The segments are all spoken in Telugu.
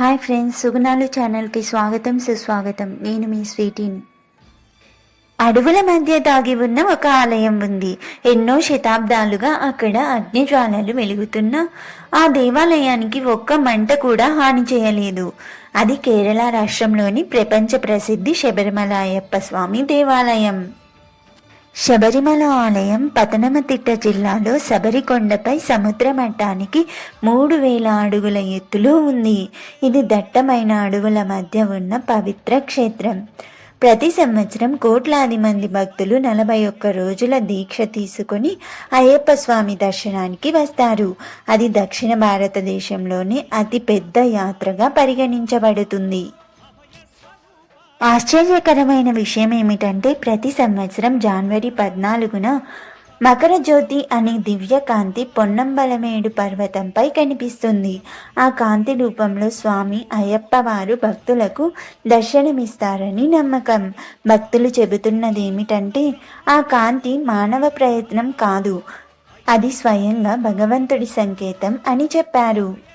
హాయ్ ఫ్రెండ్స్ సుగుణాలు ఛానల్కి స్వాగతం సుస్వాగతం. నేను మీ స్వీటీని. అడవుల మధ్య దాగి ఉన్న ఒక ఆలయం ఉంది. ఎన్నో శతాబ్దాలుగా అక్కడ అగ్నిజ్వాలలు వెలుగుతున్న ఆ దేవాలయానికి ఒక్క మంట కూడా హాని చేయలేదు. అది కేరళ రాష్ట్రంలోని ప్రపంచ ప్రసిద్ధి శబరిమల అయ్యప్ప స్వామి దేవాలయం. శబరిమల ఆలయం పతనమతిట్ట జిల్లాలో శబరికొండపై సముద్ర మట్టానికి మూడు వేల అడుగుల ఎత్తులో ఉంది. ఇది దట్టమైన అడుగుల మధ్య ఉన్న పవిత్ర క్షేత్రం. ప్రతి సంవత్సరం కోట్లాది మంది భక్తులు నలభై ఒక్క రోజుల దీక్ష తీసుకుని అయ్యప్ప స్వామి దర్శనానికి వస్తారు. అది దక్షిణ భారతదేశంలోనే అతిపెద్ద యాత్రగా పరిగణించబడుతుంది. ఆశ్చర్యకరమైన విషయం ఏమిటంటే ప్రతి సంవత్సరం జనవరి పద్నాలుగున మకర జ్యోతి అనే దివ్య కాంతి పొన్నంబలమేడు పర్వతంపై కనిపిస్తుంది. ఆ కాంతి రూపంలో స్వామి అయ్యప్ప వారు భక్తులకు దర్శనమిస్తారని నమ్మకం. భక్తులు చెబుతున్నది ఏమిటంటే ఆ కాంతి మానవ ప్రయత్నం కాదు. అది స్వయంగా భగవంతుడి సంకేతం అని చెప్పారు.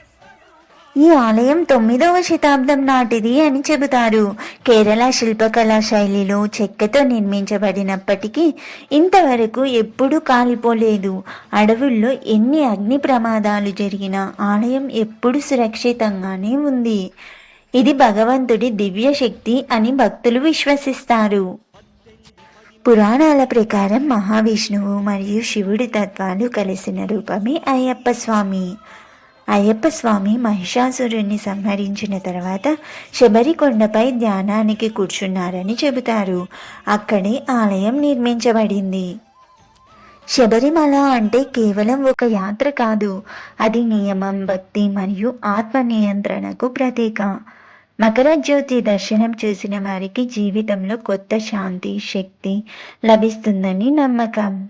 ఈ ఆలయం తొమ్మిదవ శతాబ్దం నాటిది అని చెబుతారు. కేరళ శిల్పకళా శైలిలో చెక్కతో నిర్మించబడినప్పటికీ ఇంతవరకు ఎప్పుడూ కాలిపోలేదు. అడవుల్లో ఎన్ని అగ్ని ప్రమాదాలు జరిగినా ఆలయం ఎప్పుడు సురక్షితంగానే ఉంది. ఇది భగవంతుడి దివ్య శక్తి అని భక్తులు విశ్వసిస్తారు. పురాణాల ప్రకారం మహావిష్ణువు మరియు శివుడి తత్వాలు కలిసిన రూపమే అయ్యప్ప స్వామి. అయ్యప్ప స్వామి మహిషాసురుణ్ణి సంహరించిన తర్వాత శబరికొండపై ధ్యానానికి కూర్చున్నారని చెబుతారు. అక్కడే ఆలయం నిర్మించబడింది. శబరిమల అంటే కేవలం ఒక యాత్ర కాదు. అది నియమం భక్తి మరియు ఆత్మ నియంత్రణకు ప్రతీక. మకర జ్యోతి దర్శనం చేసిన వారికి జీవితంలో కొత్త శాంతి శక్తి లభిస్తుందని నమ్మకం.